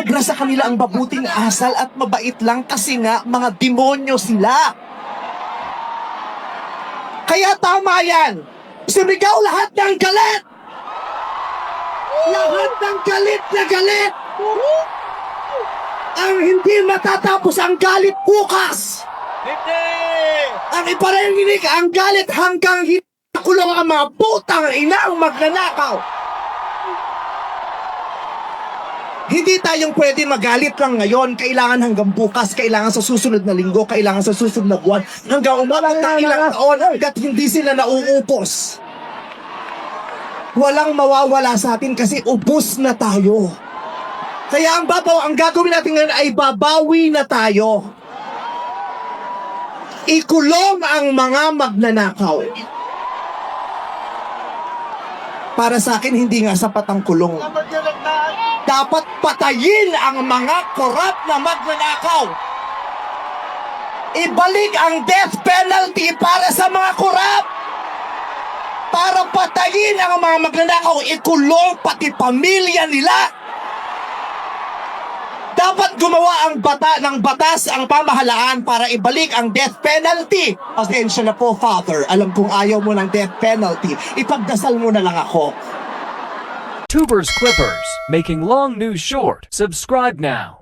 Naobra sa kanila ang mabuting asal at mabait lang kasi nga mga demonyo sila. Kaya tama yan. Sumigaw lahat ng galit. Lahat ng galit na galit. Ang hindi matatapos ang galit bukas. Hindi! Ang iparengginig ang galit hanggang hinakulong ang mga putang ina ang magnanakaw. Hindi tayong pwede magalit lang ngayon. Kailangan hanggang bukas, kailangan sa susunod na linggo, kailangan sa susunod na buwan, hanggang umabot ng ilang taon hanggat hindi sila nauupos. Walang mawawala sa atin kasi ubus na tayo. Kaya ang babaw, ang gagawin natin ngayon ay babawi na tayo. Ikulong ang mga magnanakaw. Para sa akin, hindi nga sapat ang kulong. Dapat patayin ang mga korap na magnanakaw. Ibalik ang death penalty para sa mga korap. Para patayin ang mga magnanakaw, ikulong pati pamilya nila. Dapat gumawa ang bata ng batas ang pamahalaan para ibalik ang death penalty. Pasensya na po, Father. Alam kong ayaw mo ng death penalty. Ipagdasal mo na lang ako. Tubers Clippers, making long news short. Subscribe now.